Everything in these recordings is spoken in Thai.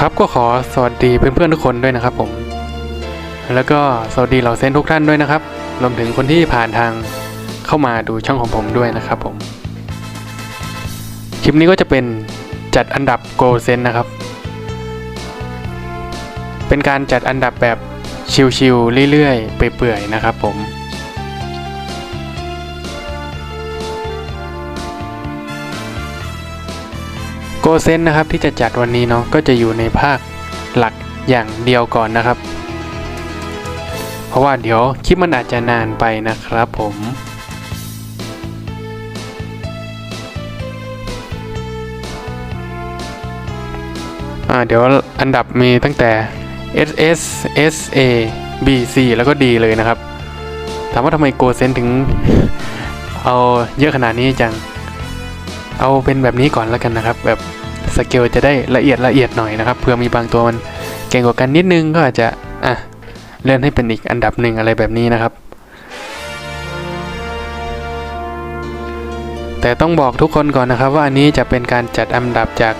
ครับก็ขอสวัสดีเพื่อนๆทุกคนด้วยนะครับผม แล้วก็สวัสดีเหล่าเซนทุกท่านด้วยนะครับรวมถึงคนที่ผ่านทางเข้ามาดูช่องของผมด้วยนะครับผม คลิปนี้ก็จะเป็นจัดอันดับโกเซนนะครับ เป็นการจัดอันดับแบบชิวๆเรื่อยๆเปื่อยๆนะครับผม โกเซนนะครับที่จะจัดวันนี้เนาะก็จะอยู่ในภาคหลักอย่างเดียวก่อนนะครับ เพราะว่าเดี๋ยวคลิปมันอาจจะนานไปนะครับผมอ่าเดี๋ยวอันดับมีตั้งแต่ S S S A B C แล้วก็ D เลยนะครับ ถามว่าทำไมโกเซนถึง เอาเยอะขนาดนี้จัง เอาเป็นแบบนี้ก่อนแล้วกันนะครับ แบบสเกลจะได้ละเอียดละเอียดหน่อยนะครับเผื่อมีบางตัวมันเก่งกว่ากันนิดนึงก็อาจจะอะเลื่อนให้เป็นอีกอันดับหนึ่งอะไรแบบนี้นะครับ แต่ต้องบอกทุกคนก่อนนะครับว่าอันนี้จะเป็นการจัดอันดับจาก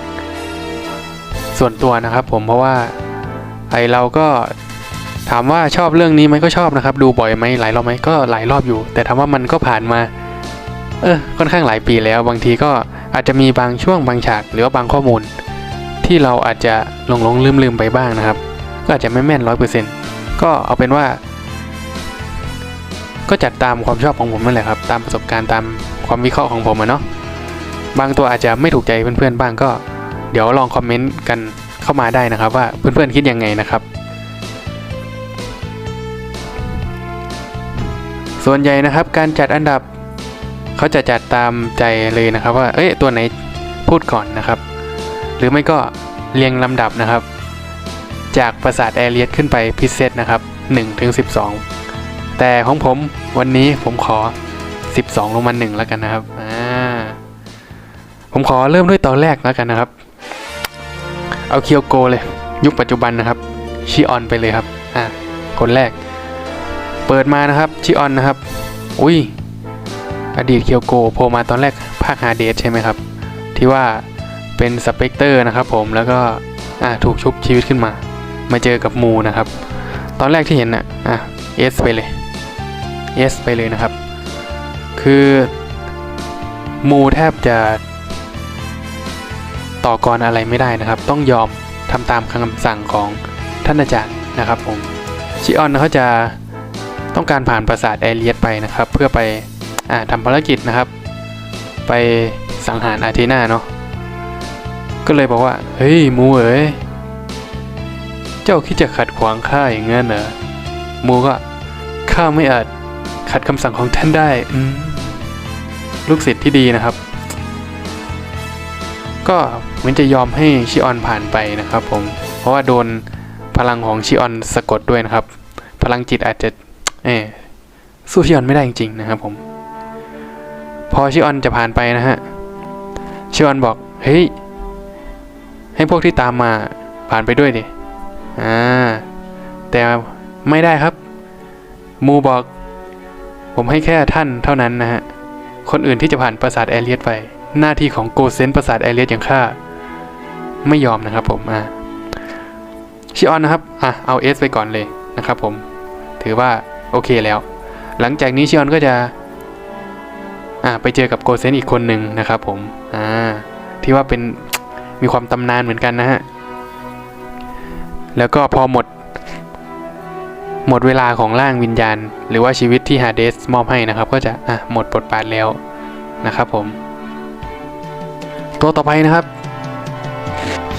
ส่วนตัวนะครับ ผมเพราะว่าไอเราก็ถามว่าชอบเรื่องนี้ไหมก็ชอบนะครับ ดูบ่อยไหมหลายรอบไหมก็หลายรอบอยู่ แต่ถามว่ามันก็ผ่านมา เออค่อนข้างหลายปีแล้ว บางทีก็อาจจะมีบางช่วงบางฉากหรือว่าบางข้อมูล ที่เราอาจจะหลงหลงลืมลืมไปบ้างนะครับ ก็อาจจะไม่แม่นร้อยเปอร์เซ็นต์ก็เอาเป็นว่า ก็จัดตามความชอบของผมนั่นแหละครับ ตามประสบการณ์ตามความวิเคราะห์ของผมอะเนาะบางตัวอาจจะไม่ถูกใจเพื่อนๆบ้างก็ เดี๋ยวลองคอมเมนต์กันเข้ามาได้นะครับ ว่าเพื่อนๆคิดยังไงนะครับ ส่วนใหญ่นะครับการจัดอันดับ เขาจะจัดตามใจเลยนะครับ ว่าเอ้ยตัวไหนพูดก่อนนะครับ หรือไม่ก็เรียงลำดับนะครับ จากปราสาทแอเรียสขึ้นไปพิเศษนะครับ1ถึง12 แต่ของผมวันนี้ผมขอ 12 ลงมา1แล้วกันนะครับอ่าผมขอเริ่มด้วยตอนแรกแล้วกันนะครับ เอาเคียวโกเลย ยุคปัจจุบันนะครับชิออนไปเลยครับอ่าคนแรก เปิดมานะครับชิออนนะครับ อุ้ย อดีตเคียวโกโผล่มาตอนแรกภาคฮาเดสใช่ไหมครับ ที่ว่าเป็นสเปกเตอร์นะครับผมแล้วก็ถูกชุบชีวิตขึ้นมา มาเจอกับมูนะครับ ตอนแรกที่เห็นน่ะอะเอสไปเลยเอสไปเลยนะครับ คือมูแทบจะต่อกรอะไรไม่ได้นะครับ ต้องยอมทำตามคำสั่งของท่านอาจารย์นะครับผมชิออนเขาจะต้องการผ่านปราสาทแอเรียสไปนะครับ เพื่อไป ทำภารกิจนะครับ ไปสังหารอาเทนาเนาะก็เลยบอกว่า เฮ้ยมูเอ๋ยเจ้าคิดจะขัดขวางข้าอย่างงั้นเหรอมูก็ข้าไม่อาจขัดคำสั่งของท่านได้อืลูกศิษย์ที่ดีนะครับ ก็เหมือนจะยอมให้ชิออนผ่านไปนะครับ ผม เพราะว่าโดนพลังของชิออนสะกดด้วยนะครับ พลังจิตอาจจะเออสู้ชิออนไม่ได้จริงๆนะครับผม พอชิออนจะผ่านไปนะฮะ ชิออนบอก เฮ้ย ให้พวกที่ตามมาผ่านไปด้วยดิ อ่า แต่ไม่ได้ครับ มูบอก ผมให้แค่ท่านเท่านั้นนะฮะ คนอื่นที่จะผ่านปราสาทแอเรียสไป หน้าที่ของโกเซนปราสาทแอเรียสอย่างข้า ไม่ยอมนะครับผม อ่า ชิออนนะครับ อะ เอาเอสไปก่อนเลยนะครับผม ถือว่าโอเคแล้ว หลังจากนี้ชิออนก็จะ ไปเจอกับโกเซนอีกคนหนึ่งนะครับผมอ่าที่ว่าเป็นมีความตำนานเหมือนกันนะฮะ แล้วก็พอหมด หมดเวลาของร่างวิญญาณ หรือว่าชีวิตที่ฮาเดสมอบให้นะครับ ก็จะอะหมดบทบาทแล้วนะครับผม ตัวต่อไปนะครับ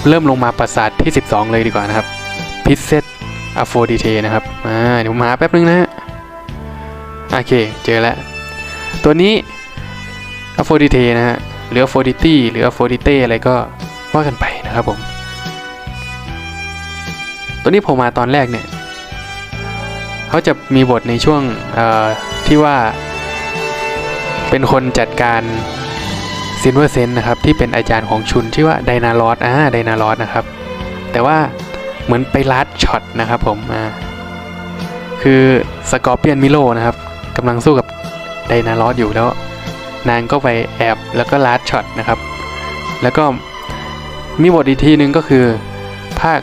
เริ่มลงมาปราสาทที่ 12 เลยดีกว่านะครับพิเซตอะโฟดิเทนะครับอ่าเดี๋ยวผมหาแป๊บนึงนะฮะโอเค เจอแล้ว ตัวนี้ อ p โฟดิเทนะฮะหรืออ p โฟดิตี้หรืออ p โฟดิเตอะไรก็ว่ากันไปนะครับผม ตัวนี้ผมมาตอนแรกเนี่ยเขาจะมีบทในช่วงที่ว่า เป็นคนจัดการซินเวอร์เซนนะครับ ที่เป็นอาจารย์ของชุนชื่อว่าไดนาลอสอ่าไดนาลอสนะครับ แต่ว่าเหมือนไปลัดช็อตนะครับผมอ่าคือสกอร์เปียนมิโลนะครับกำลังสู้กับไดนาลอสอยู่แล้ว นางก็ไปแอบแล้วก็ลัดช็อตนะครับ แล้วก็มีบทอีกทีหนึ่งก็คือ ภาค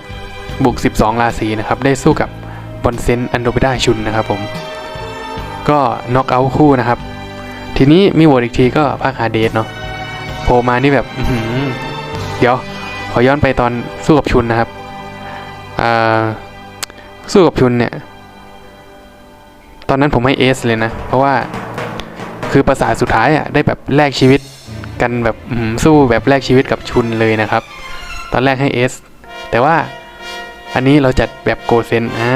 บุก 12 ราศีนะครับ ได้สู้กับบอนเซนอันโดเบดาชุนนะครับผมก็น็อกเอาท์คู่นะครับ ทีนี้มีโหวตอีกทีก็ภาคฮาเดสเนาะโผล่มานี่แบบเดี๋ยว ขอย้อนไปตอนสู้กับชุนนะครับสู้กับชุนเนี่ย ตอนนั้นผมให้เอสเลยนะ เพราะว่า คือประสาทสุดท้ายอะได้แบบแลกชีวิตกันแบบสู้แบบแลกชีวิตกับชุนเลยนะครับ ตอนแรกให้เอสแต่ว่าอันนี้เราจัดแบบโกเซนอ่า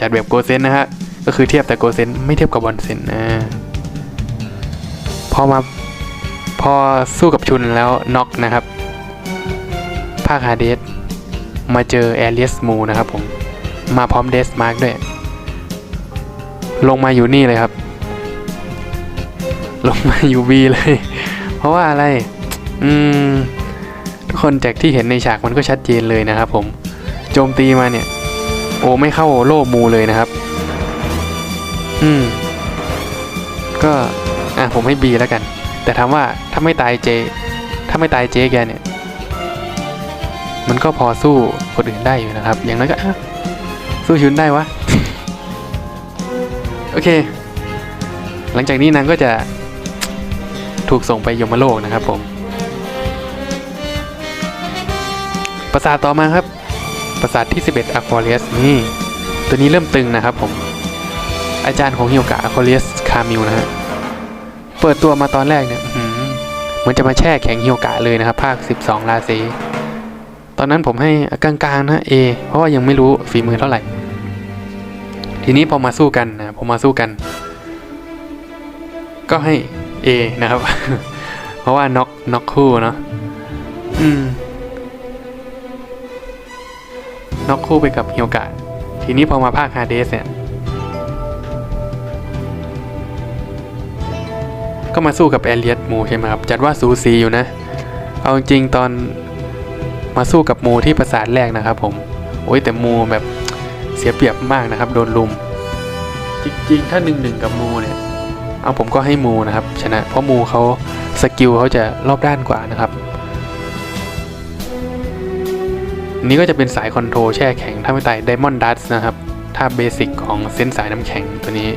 จัดแบบโกเซนนะฮะก็คือเทียบแต่โกเซนไม่เทียบกับบอลเซนอ่าพอมาพอสู้กับชุนแล้วน็อกนะครับภาคฮาเดสมาเจอแอเรียสมูนะครับผมมาพร้อมเดสมาร์กด้วย ลงมาอยู่นี่เลยครับ ลงมาอยู่บีเลย เพราะว่าอะไร อืม ทุกคนจากที่เห็นในฉากมันก็ชัดเจนเลยนะครับผม โจมตีมาเนี่ย โอ้ไม่เข้าโล่มูเลยนะครับ อืม ก็ อะ ผมให้บีแล้วกัน แต่ถามว่าถ้าไม่ตายเจ ถ้าไม่ตายเจแกเนี่ย มันก็พอสู้คนอื่นได้อยู่นะครับ อย่างน้อยก็สู้ชุนได้วะ โอเค หลังจากนี้นางก็จะ ถูกส่งไปยมโลกนะครับผมปราสาทต่อมาครับปราสาทที่ 11 a q u a r i u s นี่ตัวนี้เริ่มตึงนะครับผม อาจารย์ของฮิวกะ a q u a r i u s คามิวนะฮะเปิดตัวมาตอนแรกเนี่ยอื้อหือเหมันจะมาแช่แข็งฮิวกะเลยนะครับ ภาค 12 ราศีตอนนั้นผมให้กลางๆนะ A เพราะว่ายังไม่รู้ฝีมือเท่าไหร่ ทีนี้พอมาสู้กันนะพอมาสู้กัน ก็ให้ A นะครับ เพราะว่าน็อกน็อกคู่เนาะอืมน็อกคู่ไปกับเฮียวกะ ทีนี้พอมาภาคฮาเดสเนี่ย ก็มาสู้กับแอเลียตมูใช่ไหมครับ จัดว่าสูสีอยู่นะ เอาจริงตอนมาสู้กับมูที่ประสาทแรกนะครับผม โอ้ยแต่มูแบบเสียเปรียบมากนะครับ โดนลุม จริงๆ ถ้าหนึ่งหนึ่งกับมูเนี่ย เอาผมก็ให้มูนะครับ ชนะเพราะมูเขาสกิลเขาจะรอบด้านกว่านะครับนี้ก็จะเป็นสายคอนโทรแช่แข็งถ้าไม่ตายไดมอนด์ดัสนะครับถ้าเบสิกของเส้นสายน้ำแข็งตัวนี้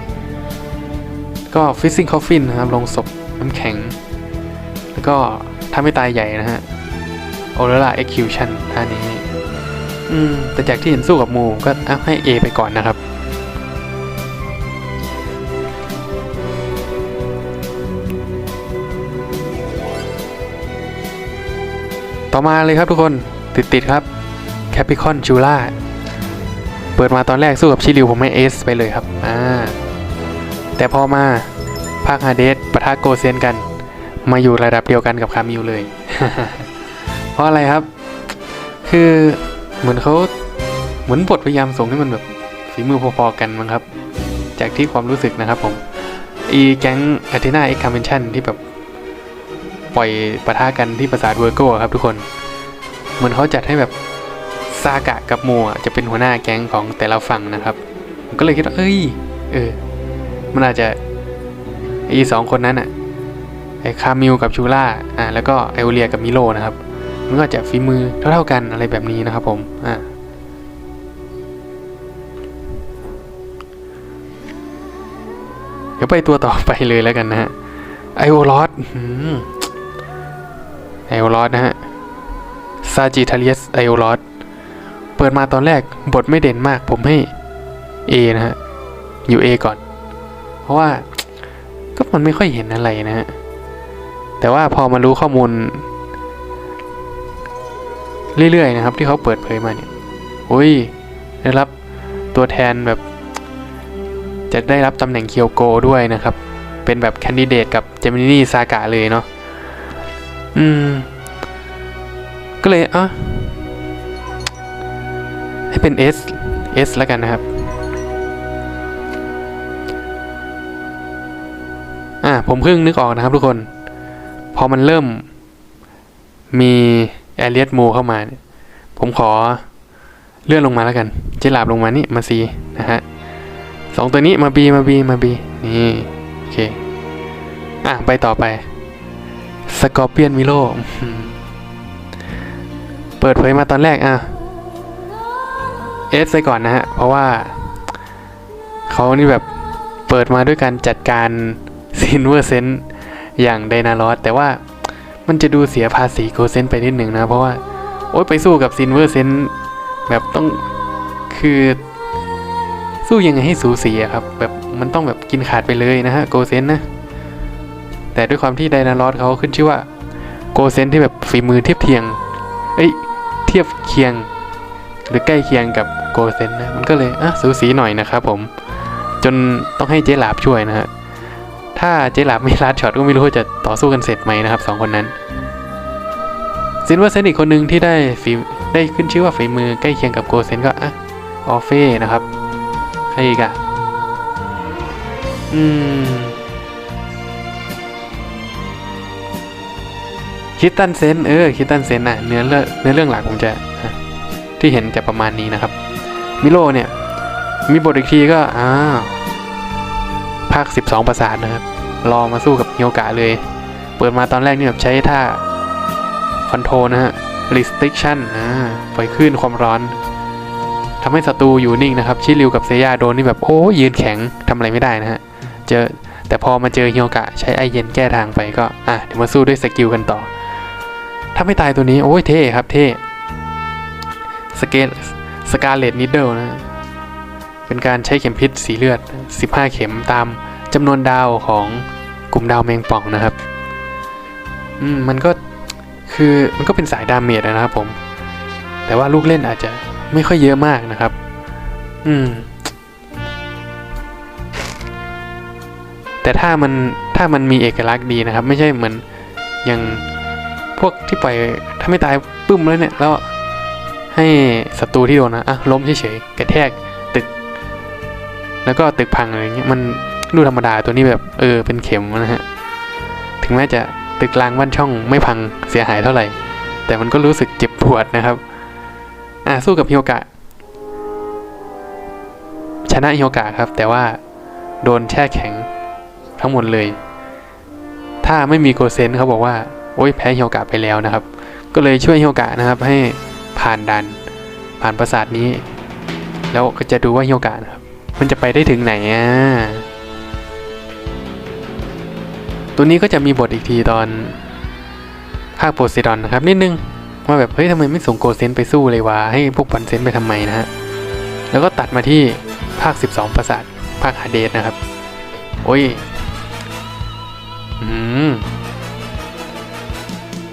ก็ฟิซซิ่งคอฟฟินนะครับลงศพน้ำแข็ง แล้วก็ถ้าไม่ตายใหญ่นะฮะโอเรล่าเอ็กคิวชั่นท่านี้ อืม แต่จากที่เห็นสู้กับมูก็ให้ A ไปก่อนนะครับ ต่อมาเลยครับทุกคนติดติดๆครับแคปิคอนจูล่าเปิดมาตอนแรกสู้กับชิริวผมให้เอสไปเลยครับอ่าแต่พอมาภาคฮาเดสปะทะโกเซนกัน มาอยู่ระดับเดียวกันกับคามิวเลย เพราะอะไรครับ คือเหมือนเขาเหมือนบทพยายามส่งให้มันแบบฝีมือพอๆกันมั้งครับ จากที่ความรู้สึกนะครับผม อีแก๊งอาเทนาเอ็กคาเมนชั่นที่แบบ ปล่อยปะทะกันที่ปราสาทเวอร์โก้ครับทุกคน เหมือนเขาจัดให้แบบซากะกับมัวจะเป็นหัวหน้าแก๊งของแต่ละฝั่งนะครับผมก็เลยคิดว่าเอ้ยเออมันอาจจะไอีสองคนนั้นอะไอ้คามิลกับชูล่าอ่าแล้วก็ไอโอเลียกับมิโลนะครับมันก็อาจจะฝีมือเท่าๆกันอะไรแบบนี้นะครับผมอ่าเดี๋ยวไปตัวต่อไปเลยแล้วกันนะฮะไอโอลอส ไอโอลอสนะฮะซาจิทาเลียสไอโอลอสเปิดมาตอนแรกบทไม่เด่นมากผมให้ A นะฮะ อยู่ A ก่อน เพราะว่าก็มันไม่ค่อยเห็นอะไรนะฮะ แต่ว่าพอมารู้ข้อมูล เรื่อยๆนะครับ ที่เขาเปิดเผยมาเนี่ยโอ้ย ได้รับตัวแทนแบบ จะได้รับตำแหน่งเคียวโกด้วยนะครับ เป็นแบบแคนดิเดตกับเจมินีซากะเลยเนาะ อืม ก็เลยอะให้เป็น S S แล้วกันนะครับ อะผมเพิ่งนึกออกนะครับทุกคน พอมันเริ่มมีแอเรียตโมเข้ามา ผมขอเลื่อนลงมาแล้วกัน เจลาบลงมานี่มา C นะฮะสองตัวนี้มา B มา B มา B นี่ โอเค อะ ไปต่อไป สกอร์เปียนมิโล เปิดเผยมาตอนแรกอะเอสไปก่อนนะฮะ เพราะว่า เขานี่แบบเปิดมาด้วยการจัดการซินเวอร์เซนอย่างไดนาลอสแต่ว่ามันจะดูเสียภาษีโกเซนไปนิดหนึ่งนะ เพราะว่า โอ๊ยไปสู้กับซินเวอร์เซนแบบต้องคือสู้ยังไงให้สูสีครับ แบบมันต้องแบบกินขาดไปเลยนะฮะโกเซนนะ แต่ด้วยความที่ไดนาลอสเขาขึ้นชื่อว่าโกเซนที่แบบฝีมือเทียบเทียง เอ้ย เทียบเคียง หรือใกล้เคียงกับโกเซนนะ มันก็เลยอะสูสีหน่อยนะครับผม จนต้องให้เจ๊หลาบช่วยนะฮะ ถ้าเจ๊หลาบไม่ลัดช็อตก็ไม่รู้ว่าจะต่อสู้กันเสร็จไหมนะครับสองคนนั้นซินว่าเซนอีกคนหนึ่งที่ได้ฝีได้ขึ้นชื่อว่าฝีมือใกล้เคียงกับโกเซนก็อะออฟเฟ่นะครับ ใครอีกอะอืม คิดตันเซนเออคิดตันเซนน่ะเนื้อเรื่องเนื้อเรื่องหลักผมจะที่เห็นจะประมาณนี้นะครับ มิโลเนี่ย มีบทอีกทีก็อ้าภาค 12 ประสาทนะครับ รอมาสู้กับเฮียวกะเลย เปิดมาตอนแรกนี่แบบใช้ท่าคอนโทรนะฮะ restriction อ่าปล่อยคลื่นความร้อนทำให้ศัตรูอยู่นิ่งนะครับ ชิริวกับเซย่าโดนนี่แบบโอ้ยืนแข็งทำอะไรไม่ได้นะฮะ เจอแต่พอมาเจอเฮียวกะ ใช้ไอเย็นแก้ทางไปก็ อะ เดี๋ยวมาสู้ด้วยสกิลกันต่อ ถ้าไม่ตายตัวนี้ โอ้ยเท่ครับเท่สเกลสกาเลตนิดเดิลนะ เป็นการใช้เข็มพิษสีเลือด 15 เข็มตามจำนวนดาวของกลุ่มดาวแมงป่องนะครับ อืม มันก็คือมันก็เป็นสายดาเมจนะครับผม แต่ว่าลูกเล่นอาจจะไม่ค่อยเยอะมากนะครับ อืม แต่ถ้ามันถ้ามันมีเอกลักษณ์ดีนะครับ ไม่ใช่เหมือนอย่าง พวกที่ปล่อยถ้าไม่ตายปึ้มแล้วเนี่ย แล้วให้ศัตรูที่โดนนะอะล้มเฉยๆกระแทกแล้วก็ตึกพังอะไรเงี้ยมันดูธรรมดาตัวนี้แบบเออเป็นเข็มนะฮะถึงแม้จะตึกรางบ้านช่องไม่พังเสียหายเท่าไหร่ แต่มันก็รู้สึกเจ็บปวดนะครับอะสู้กับฮิโอกะ ชนะฮิโอกะครับ แต่ว่าโดนแช่แข็งทั้งหมดเลย ถ้าไม่มีโกเซนเขาบอกว่า โอ้ยแพ้ฮิโอกะไปแล้วนะครับ ก็เลยช่วยฮิโอกะนะครับให้ผ่านดัน ผ่านปราสาทนี้ แล้วก็จะดูว่าฮิโอกะนะครับ มันจะไปได้ถึงไหนอะตัวนี้ก็จะมีบทอีกทีตอนภาคโพไซดอนนะครับนิดนึงว่าแบบเฮ้ยทำไมไม่ส่งโกเซนไปสู้เลยวะให้พวกบันเซนไปทำไมนะฮะแล้วก็ตัดมาที่ภาค 12 ประสาทภาคฮาเดสนะครับ โอ้ย อืม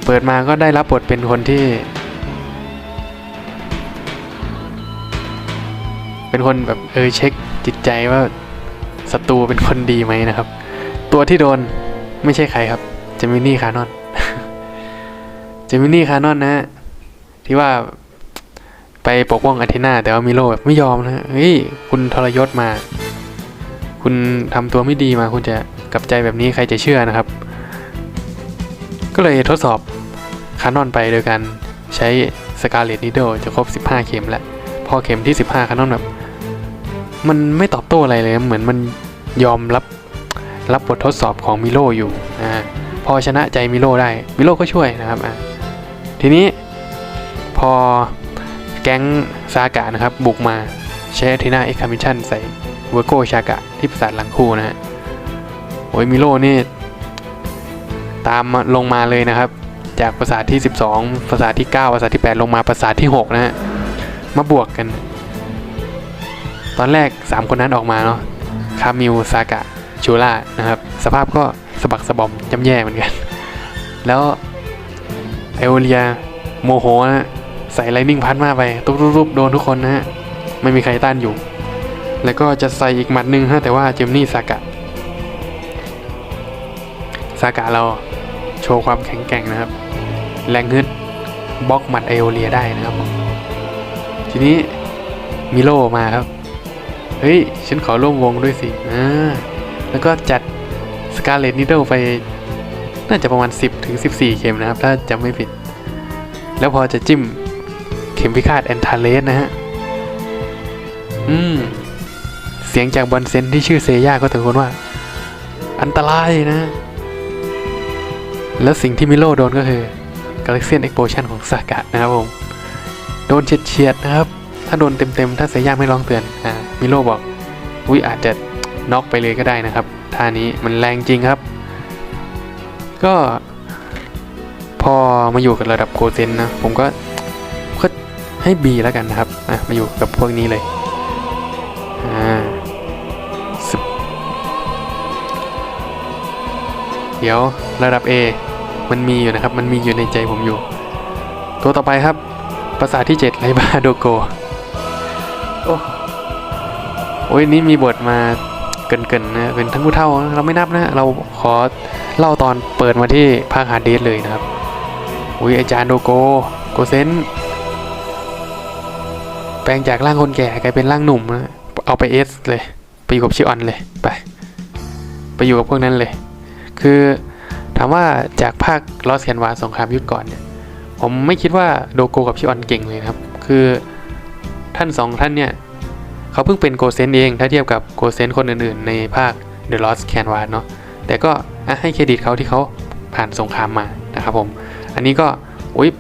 เปิดมาก็ได้รับบทเป็นคนที่ เป็นคนแบบเออเช็คจิตใจว่าศัตรูเป็นคนดีไหมนะครับ ตัวที่โดนไม่ใช่ใครครับเจมินี่คานอนเจมินี่คานอนนะ ที่ว่าไปปกป้องอาเทนาแต่ว่ามิโลแบบไม่ยอมนะเฮ้ยคุณทรยศมา คุณทำตัวไม่ดีมา คุณจะกลับใจแบบนี้ใครจะเชื่อนะครับ ก็เลยทดสอบคานอนไปโดยการใช้สกาเลตนิดเดิลจะครบ 15 เข็มแล้ว พอเข็มที่ 15คานอนแบบ มันไม่ตอบโต้อะไรเลย เหมือนมันยอมรับรับบททดสอบของมิโลอยู่อ่าพอชนะใจมิโลได้มิโลก็ช่วยนะครับอ่าทีนี้พอแก๊งซากะนะครับ บุกมาใช้ทีน่าเอ็กคามิชันใส่เวอร์โกชากะที่ปราสาทหลังคู่นะฮะโอ้ยมิโลนี่ ตามลงมาเลยนะครับ จากปราสาทที่ 12 ปราสาทที่ 9 ปราสาทที่ 8 ลงมาปราสาทที่ 6 นะฮะ มาบวกกัน ตอนแรก 3 คนนั้นออกมาเนาะ คามิวซากะ ชูล่า นะครับ สภาพก็สะบักสะบอมจำแย่เหมือนกัน แล้วไอโอเลียโมโหนะใส่ไลนิ่งพัดมาไปตุ๊บๆโดนทุกคนนะฮะ ไม่มีใครต้านอยู่ แล้วก็จะใส่อีกหมัดหนึ่งฮะแต่ว่าเจมนี่ซากะซากะเรา ว์ความแข็งแกร่งนะครับ แรงฮึดบล็อกหมัดไอโอเลียได้นะครับผมทีนี้มิโลมาครับ เฮ้ย ฉันขอร่วมวงด้วยสิอ่าแล้วก็จัดสกาเลตนิดเดิลไป น่าจะประมาณ 10ถึง14 เข็มนะครับ ถ้าจำไม่ผิด แล้วพอจะจิ้มเข็มพิฆาตแอนทาเลสนะฮะ อืม เสียงจากบอลเซนที่ชื่อเซย่าก็ตะโกนว่า อันตรายนะ แล้วสิ่งที่มิโลโดนก็คือ Galaxian Explosion ของซากะนะครับผม โดนเฉียดๆนะครับ ถ้าโดนเต็มๆ ถ้าเซย่าไม่ร้องเตือนอ่ามิโลบอกอุ้ยอาจจะน็อกไปเลยก็ได้นะครับท่านี้มันแรงจริงครับ ก็พอมาอยู่กับระดับโกเซนนะ ผมก็ก็ให้ B แล้วกันนะครับ อะ มาอยู่กับพวกนี้เลย อ่า เดี๋ยวระดับ A มันมีอยู่นะครับ มันมีอยู่ในใจผมอยู่ ตัวต่อไปครับ ภาษาที่ 7 ไรบาโดโก โอ้โอ้ยนี่มีบทมาเกินๆนะเป็นทั้งผู้เท่าเราไม่นับนะ เราขอเล่าตอนเปิดมาที่ภาคฮาร์ดเดสเลยนะครับอุ้ยอาจารย์โดโกโกเซนแปลงจากร่างคนแก่กลายเป็นร่างหนุ่มนะเอาไปเอสเลย ไปอยู่กับชิออนเลย ไป ไปอยู่กับพวกนั้นเลย คือถามว่าจากภาคลอสแคนวาสงครามยุคก่อนเนี่ย ผมไม่คิดว่าโดโกกับชิออนเก่งเลยครับ คือท่านสองท่านเนี่ย เขาเพิ่งเป็นโกเซนเอง ถ้าเทียบกับโกเซนคนอื่นๆ ในภาค The Lost Canvas เนาะแต่ก็ให้เครดิตเขาที่เขาผ่านสงครามมานะครับผม อันนี้ก็อุ้ย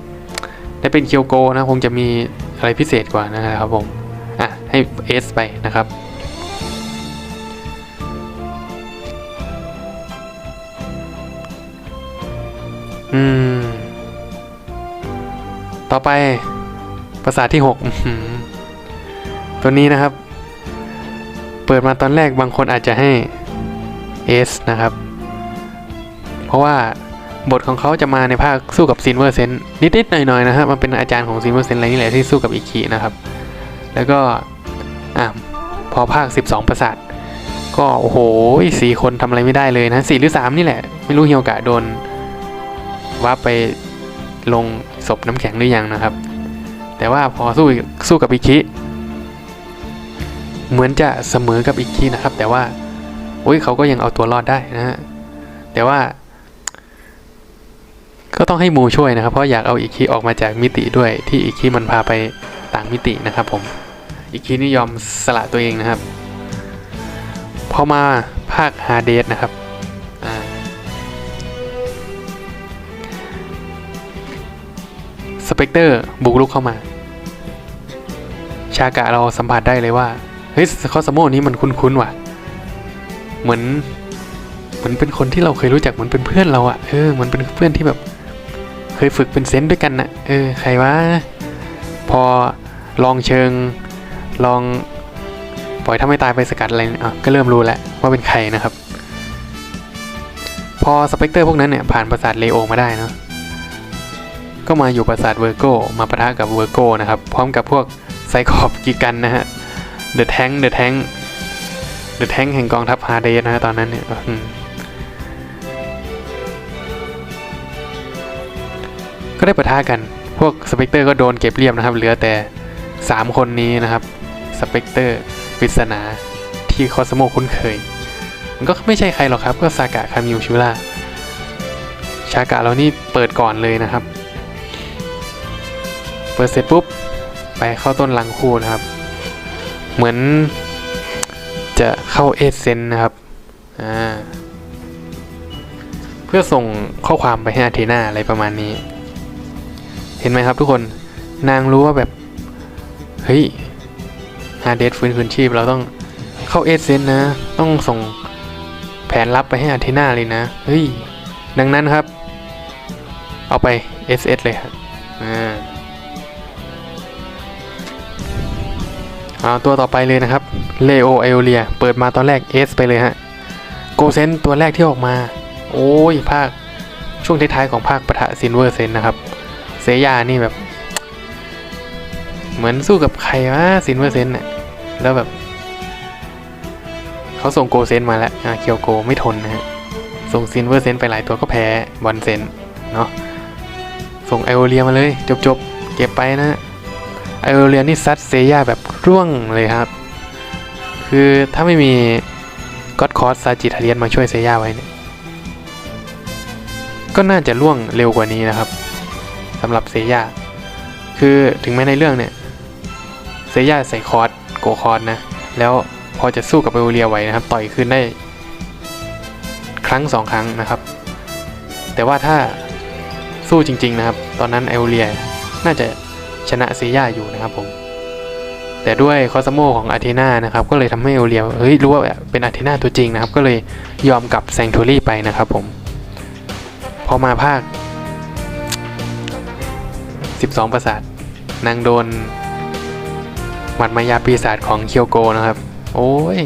ได้เป็นเคียวโกนะ คงจะมีอะไรพิเศษกว่านะครับผม อะ ให้ S ไปนะครับ อืม ต่อไปภาษาที่หือตัวนี้นะครับ เปิดมาตอนแรกบางคนอาจจะให้ S นะครับ เพราะว่าบทของเขาจะมาในภาคสู้กับซินเวอร์เซนนิดๆหน่อยๆนะครับ มันเป็นอาจารย์ของซินเวอร์เซนอะไรนี่แหละที่สู้กับอิคินะครับ แล้วก็อะพอภาค 12 ประสาท ก็โอ้โหสี่คนทำอะไรไม่ได้เลยนะสี่หรือ3นี่แหละ ไม่รู้เฮียวกะโดน ว่าไปลงศพน้ำแข็งหรือยังนะครับ แต่ว่าพอสู้สู้กับอิคิ เหมือนจะเสมอกับอิคินะครับ แต่ว่าโอ้ยเขาก็ยังเอาตัวรอดได้นะฮะแต่ว่า ก็ต้องให้มูช่วยนะครับ เพราะอยากเอาอิคิออกมาจากมิติด้วย ที่อิคิมันพาไปต่างมิตินะครับ ผมอิคินี่ยอมสละตัวเองนะครับ พอมาภาคฮาเดสนะครับ สเปกเตอร์บุกรุกเข้ามา ชากะเราสัมผัสได้เลยว่า เฮ้ยคอสโมนี้มันคุ้นๆว่ะ เหมือนเหมือนเป็นคนที่เราเคยรู้จักเหมือนเป็นเพื่อนเราอะเออเหมือนเป็นเพื่อนที่แบบ เคยฝึกเป็นเซนต์ด้วยกันนะเออใครวะพอลองเชิงลองปล่อยถ้าไม่ตายไปสกัดอะไรอะก็เริ่มรู้แล้วว่าเป็นใครนะครับ พอสเปกเตอร์พวกนั้นเนี่ยผ่านปราสาทเลโอมาได้เนาะ ก็มาอยู่ปราสาทเวอร์โกมาปะทะกับเวอร์โกนะครับ พร้อมกับพวกไซคอบกิกันนะฮะเดอะแทงเดอะแทงเดอะแทงแห่งกองทัพฮาเดสนะฮะตอนนั้นเนี่ยก็ได้ปะทะกัน พวกสเปกเตอร์ก็โดนเก็บเรียบนะครับ เหลือแต่ 3 คนนี้นะครับสเปกเตอร์ปริศนาที่คอสโมคุ้นเคย มันก็ไม่ใช่ใครหรอกครับ ก็ซากะคามิวชูล่าชากะเรานี่เปิดก่อนเลยนะครับ ปิดเสร็จปุ๊บไปเข้าต้นลังคูนะครับ เหมือนจะเข้าเอเซนนะครับอ่าเพื่อส่งข้อความไปให้อาเทนาอะไรประมาณนี้ เห็นไหมครับทุกคนนางรู้ว่าแบบ เฮ้ยฮาเดสฟื้นคืนชีพเราต้องเข้าเอเซนนะ ต้องส่งแผนลับไปให้อาเทนาเลยนะ เฮ้ย ดังนั้นครับ เอาไป SS เลยครับอ่า เอาตัวต่อไปเลยนะครับเลโอไอโอเลียเปิดมาตอนแรก S ไปเลยฮะโกเซนตัวแรกที่ออกมา โอ้ยภาคช่วงท้ายๆของภาคปะทะซินเวอร์เซนนะครับ เซยานี่แบบ เหมือนสู้กับใครวะซินเวอร์เซนเนี่ยแล้วแบบเขาส่งโกเซนมาแล้วเคียวโกไม่ทนนะฮะส่งซินเวอร์เซนไปหลายตัวก็แพ้บอลเซนเนาะส่งไอโอเลียมาเลย จบๆ เก็บไปนะไอโอเลียนี่ซัดเซย่าแบบ ร่วงเลยครับ คือถ้าไม่มีก็อดคอสซาจิทาเลียนมาช่วยเซย่าไว้เนี่ยก็น่าจะล่วงเร็วกว่านี้นะครับสำหรับเซย่าคือถึงแม้ในเรื่องเนี่ยเซย่าใส่คอร์สโกคอร์สนะ แล้วพอจะสู้กับไอโอเลียไหวนะครับ ต่อยคืนได้ ครั้งสองครั้งนะครับ แต่ว่าถ้าสู้จริง ๆ นะครับ ตอนนั้นไอโอเลียน่าจะชนะเซย่าอยู่นะครับผม แต่ด้วยคอสโมของอาเทนานะครับก็เลยทำให้เอเรียเฮ้ยรู้ว่าเป็นอาเทนาตัวจริงนะครับ ก็เลยยอมกับแซงทูรี่ไปนะครับผม พอมาภาค 12 ประสาท นางโดนหมัดมายาปีศาจของเคียวโกนะครับ โอ้ย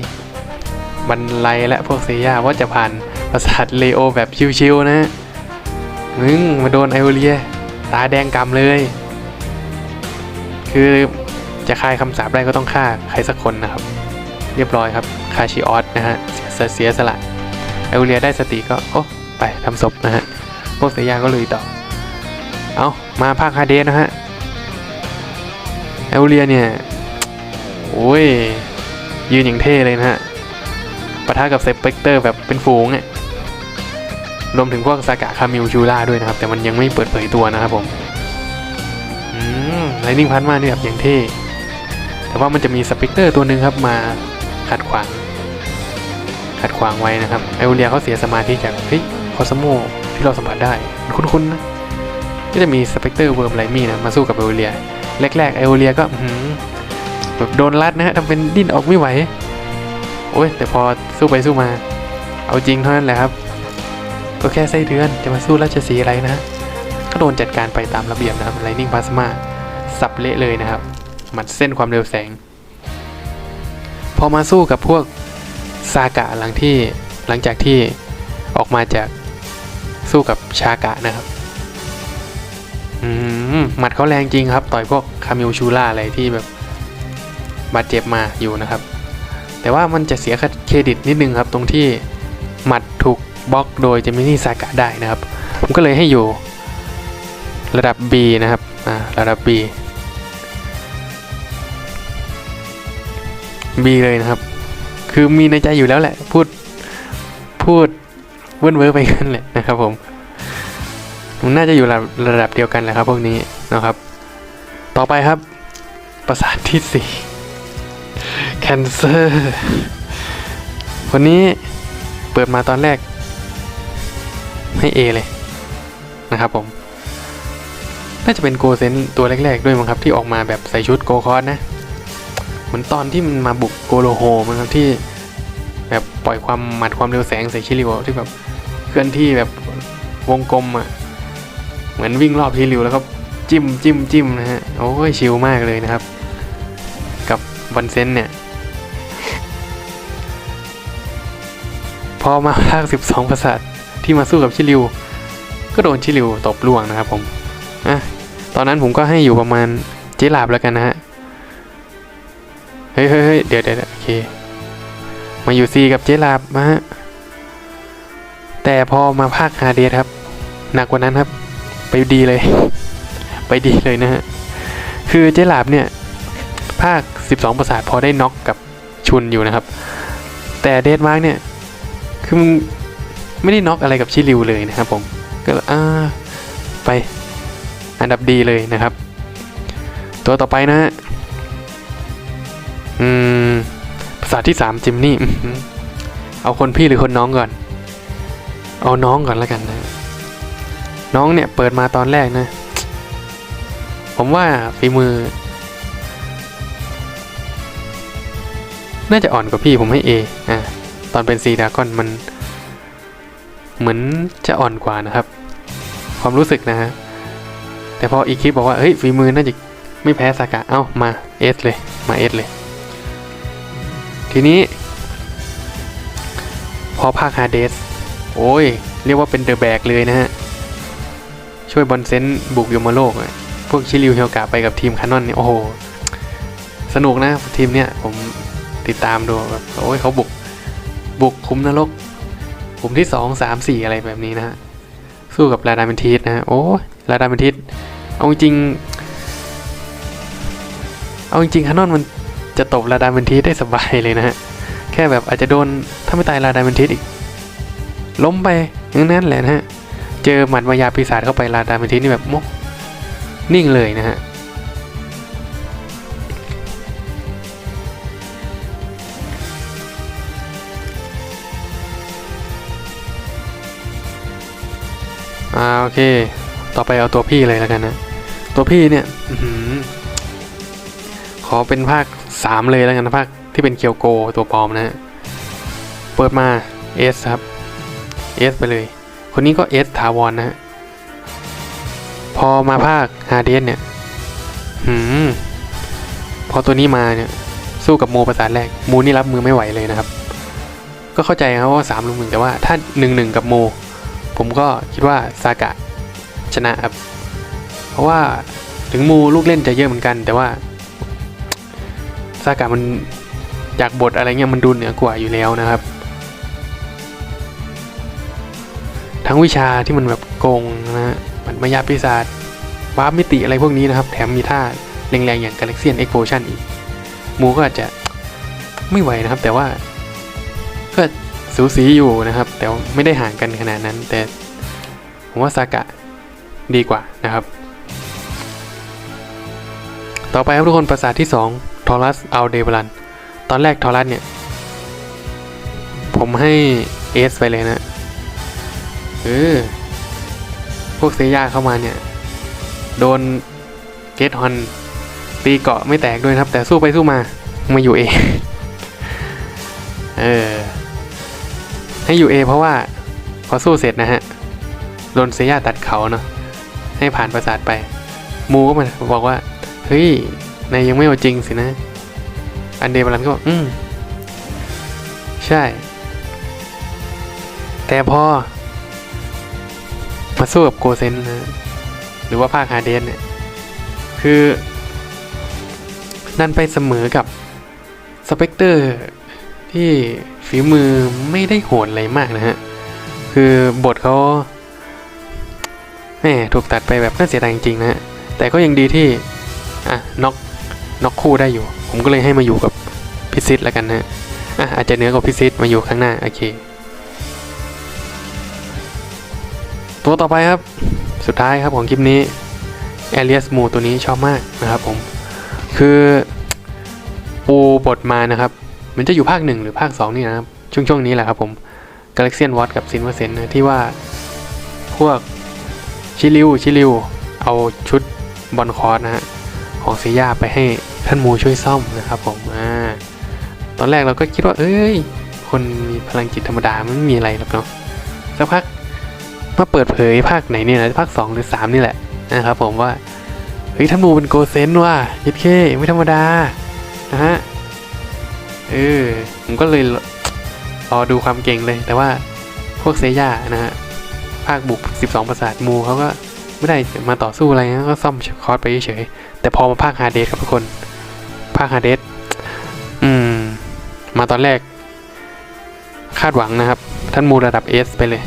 บันไลและพวกเซียาว่าจะผ่านประสาทเลโอแบบชิวๆนะมึงมาโดนไอโอเลีย ตาแดงกำเลย คือ จะคายคำสาปได้ก็ต้องฆ่าใครสักคนนะครับ เรียบร้อยครับคาชิออสนะฮะเสียเสียสละไอโอเลียได้สติก็โอ้ไปทำศพนะฮะพวกเซียยาก็ลุยต่อ เอามาภาคฮาเดนะฮะไอโอเลียเนี่ยโอ้ยยืนอย่างเท่เลยนะฮะปะทะกับเซปเปกเตอร์แบบเป็นฝูงอะรวมถึงพวกซากะคามิวชูล่าด้วยนะครับ แต่มันยังไม่เปิดเผยตัวนะครับผม อืมไลนิ่งพันมาเนี่ยแบบอย่างเท่ แต่ว่ามันจะมีสเปกเตอร์ตัวหนึ่งครับมาขัดขวาง ขัดขวางไว้นะครับไอโอเลียเขาเสียสมาธิจากเฮ้ยคอสโมที่เราสัมผัสได้มันคุ้นๆนะก็จะมีสเปกเตอร์เวิร์มไลมี่นะมาสู้กับไอโอเลียแรกๆไอโอเลียก็แบบโดนรัดนะฮะทำเป็นดิ้นออกไม่ไหวโอ้ยแต่พอสู้ไปสู้มา เอาจริงเท่านั้นแหละครับ ก็แค่ไส้เดือนจะมาสู้ราชสีอะไรนะก็โดนจัดการไปตามระเบียบนะครับไลนิ่งพลาสมาสับเละเลยนะครับ หมัดเส้นความเร็วแสง พอมาสู้กับพวกซากะหลังที่หลังจากที่ออกมาจากสู้กับชากะนะครับอมหมัดเขาแรงจริงครับ ต่อยพวกคามิวชูล่าอะไรที่แบบบาดเจ็บมาอยู่นะครับ แต่ว่ามันจะเสียเครดิตนิดนึงครับ ตรงที่หมัดถูกบล็อกโดยเจมินี่ซากะได้นะครับ ผมก็เลยให้อยู่ระดับ B นะครับอ่าระดับ B B เลยนะครับ คือมีในใจอยู่แล้วแหละ พูดพูดเว้นเว้อไปกันแหละนะครับผมมันน่าจะอยู่ระระดับเดียวกันแหละครับพวกนี้นะครับ ต่อไปครับ ประสาทที่สี่ Cancer คนนี้เปิดมาตอนแรก ให้ A เลยนะครับผม น่าจะเป็นโกเซนตัวแรก ๆ ด้วยมั้งครับ ที่ออกมาแบบใส่ชุดโกคอสนะ มือนตอนที่มันมาบุกโกโลโฮมั้งครับที่แบบปล่อยความหมัดความเร็วแสงใส่ชิริวที่แบบเคลื่อนที่แบบวงกลมอะเหมือนวิ่งรอบชิริวแล้วก็จิ้มจิ้มจิ้มนะฮะโอ้ยชิลมากเลยนะครับ กับวันเซนเนี่ย พอมาภาค 12 ประสาทที่มาสู้กับชิริว ก็โดนชิริวตบล่วงนะครับผมอะตอนนั้นผมก็ให้อยู่ประมาณเจลาบแล้วกันนะฮะ เฮ้ยเฮ้ยเดี๋ยวเดี๋ยวโอเค มาอยู่ซีกับเจลาบมาฮะ แต่พอมาภาคฮาเดสครับ หนักกว่านั้นครับ ไปดีเลย ไปดีเลยนะฮะ คือเจลาบเนี่ย ภาค 12 ประสาทพอได้น็อกกับชุนอยู่นะครับ แต่เดดมาร์กเนี่ย คือมึงไม่ได้น็อกอะไรกับชิริวเลยนะครับผม ก็อ่าไปอันดับดีเลยนะครับ ตัวต่อไปนะฮะ อืมภาษาที่สามจิมนี่เอาคนพี่หรือคนน้องก่อน เอาน้องก่อนแล้วกันนะ น้องเนี่ยเปิดมาตอนแรกนะ ผมว่าฝีมือ น่าจะอ่อนกว่าพี่ผมให้ A อะตอนเป็นซีดากอนมัน เหมือนจะอ่อนกว่านะครับ ความรู้สึกนะฮะแต่พออีกคลิปบอกว่าเฮ้ยฝีมือน่าจะไม่แพ้สากะ เอ้ามา S เลย มา S เลย ทีนี้ พอภาคฮาเดส โอ้ย เรียกว่าเป็นเดอะแบกเลยนะฮะ ช่วยบอลเซนบุกยมโลก พวกชิริวเฮลกาไปกับทีมคานอนเนี่ยโอ้โห สนุกนะ ทีมเนี่ยผมติดตามดูแบบโอ้ยเขาบุก บุกคุ้มนรกคุมที่สองสามสี่อะไรแบบนี้นะฮะ สู้กับลาดาเมนทิสนะฮะ โอ้ลาดาเมนทิสเอาจริง เอาจริงคานอนมัน จะตบลาดาเมนทิสได้สบายเลยนะฮะ แค่แบบอาจจะโดนถ้าไม่ตายลาดาเมนทิสอีก ล้มไปอย่างนั้นแหละนะฮะ เจอหมัดมายาปีศาจเข้าไปลาดาเมนทิสนี่แบบโมนิ่งเลยนะฮะอ่าโอเค ต่อไปเอาตัวพี่เลยแล้วกันนะ ตัวพี่เนี่ยอขอเป็นภาค สามเลยแล้วกันนะภาคที่เป็นเคียวโกตัวปลอมนะฮะ เปิดมาเอสครับเอสไปเลย คนนี้ก็เอสถาวรนะฮะ พอมาภาคฮาเดสเนี่ย หืม พอตัวนี้มาเนี่ย สู้กับโมประสานแรก มูนี่รับมือไม่ไหวเลยนะครับ ก็เข้าใจครับว่าสามลุมหนึ่งแต่ว่าถ้าหนึ่งหนึ่งกับโม ผมก็คิดว่าซากะชนะครับ เพราะว่าถึงมูลูกเล่นจะเยอะเหมือนกัน แต่ว่า ซากะมันอยากบทอะไรเงี้ยมันดูเหนือกว่าอยู่แล้วนะครับ ทั้งวิชาที่มันแบบโกงนะฮะมันมายาปีศาจวาร์ปมิติอะไรพวกนี้นะครับ แถมมีท่าแรงๆอย่าง Galaxian Explosion อีกมูก็อาจจะไม่ไหวนะครับ แต่ว่าก็สูสีอยู่นะครับ แต่ไม่ได้ห่างกันขนาดนั้น แต่ผมว่าซากะดีกว่านะครับ ต่อไปครับทุกคนปราสาทที่ 2 ทอรัสอัลเดบรัน ตอนแรกทอรัสเนี่ย ผมให้เอสไปเลยนะ เออ พวกเซย่าเข้ามาเนี่ย โดนเกตฮอนตีเกาะไม่แตกด้วยครับ แต่สู้ไปสู้มามาอยู่เอเออ ให้อยู่เอเพราะว่าพอสู้เสร็จนะฮะ โดนเซย่าตัดเขาเนาะให้ผ่านประสาทไป มูก็มาบอกว่า เฮ้ย นายยังไม่เอาจริงสินะ อันเดบรันก็บอกอืม ใช่ แต่พอ มาสู้กับโกเซนนะหรือว่าภาคฮาเดนเนี่ย คือดันไปเสมอกับสเปกเตอร์ที่ฝีมือไม่ได้โหดอะไรมากนะฮะ คือบทเขาแหมถูกตัดไปแบบน่าเสียดายจริงๆนะฮะ แต่ก็ยังดีที่ อะน็อก น็อกคู่ได้อยู่ ผมก็เลยให้มาอยู่กับพิซิตแล้วกันนะอะอาจจะเหนือกว่าพิซิตมาอยู่ข้างหน้า โอเค ตัวต่อไปครับ สุดท้ายครับของคลิปนี้ a l i a s m o ตัวนี้ชอบมากนะครับผม คือปูบทมานะครับ มันจะอยู่ภาคหนึ่งหรือภาค 2 นี่นะครับ ช่วงช่วงนี้แหละครับผม Galaxian Watch กับ Sin v e r s e n นที่ว่าพวกชิริวชิริวเอาชุดบอลคอร์สนะฮะ ของเซย่าไปให้ท่านมูช่วยซ่อมนะครับผมอ่าตอนแรกเราก็คิดว่า เอ้ย คนมีพลังจิตธรรมดามันไม่มีอะไรหรอกเนาะสักพักมาเปิดเผยภาคไหนเนี่ยนะภาค 2 หรือ 3 นี่แหละนะครับผมว่า เฮ้ยท่านมูเป็นโกเซนว่ะยิดเคไม่ธรรมดา นะฮะ เออ ผมก็เลยรอดูความเก่งเลย แต่ว่าพวกเซย่านะฮะ ภาคบุก 12 ประสาทมูเขาก็ไม่ได้มาต่อสู้อะไรนะก็ซ่อมคอร์สไปเฉย แต่พอมาภาคฮาเดสครับทุกคน ภาคฮาเดสอืม มาตอนแรก คาดหวังนะครับ ท่านมูระดับ S ไปเลย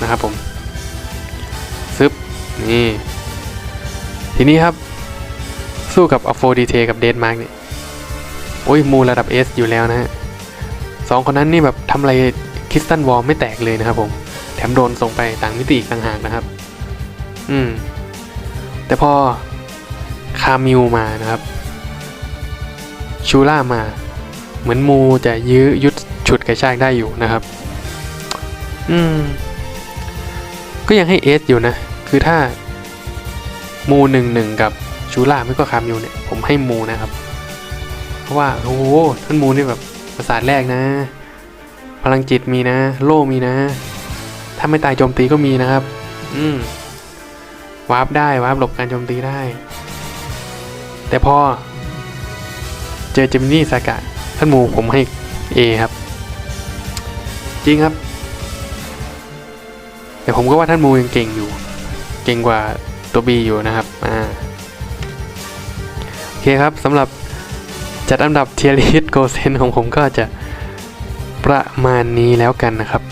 นะครับผม ซึบ นี่ ทีนี้ครับ สู้กับอโฟดีเทกับเดนมาร์กเนี่ยโอ้ย มูระดับ S อยู่แล้วนะฮะสองคนนั้นนี่แบบทำอะไรคริสตันวอลไม่แตกเลยนะครับผม แถมโดนส่งไปต่างมิติต่างหากนะครับ อืม แต่พอ คามิวมานะครับชูล่ามา เหมือนมูจะยื้อยุดฉุดกระชากได้อยู่นะครับ อืม ก็ยังให้เอสอยู่นะ คือถ้า มูหนึ่งหนึ่งกับชูล่าไม่ก็คามิวเนี่ย ผมให้มูนะครับ เพราะว่า โอ้โหท่านมูนี่แบบประสาทแรกนะ พลังจิตมีนะ โล่มีนะ ถ้าไม่ตายโจมตีก็มีนะครับ อืมวาร์ปได้วาร์ปหลบการโจมตีได้ แต่พอเจอเจมินี่สากะท่านมูผมให้ A ครับ จริงครับ แต่ผมก็ว่าท่านมูยังเก่งอยู่ เก่งกว่าตัว B อยู่นะครับอ่าโอเคครับสำหรับจัดอันดับเทียริสโกเซนของผมก็จะประมาณนี้แล้วกันนะครับ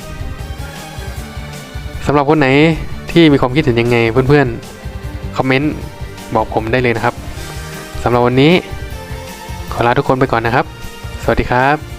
สำหรับคนไหนที่มีความคิดเห็นยังไงเพื่อนๆ คอมเมนต์บอกผมได้เลยนะครับ สำหรับวันนี้ ขอลาทุกคนไปก่อนนะครับ สวัสดีครับ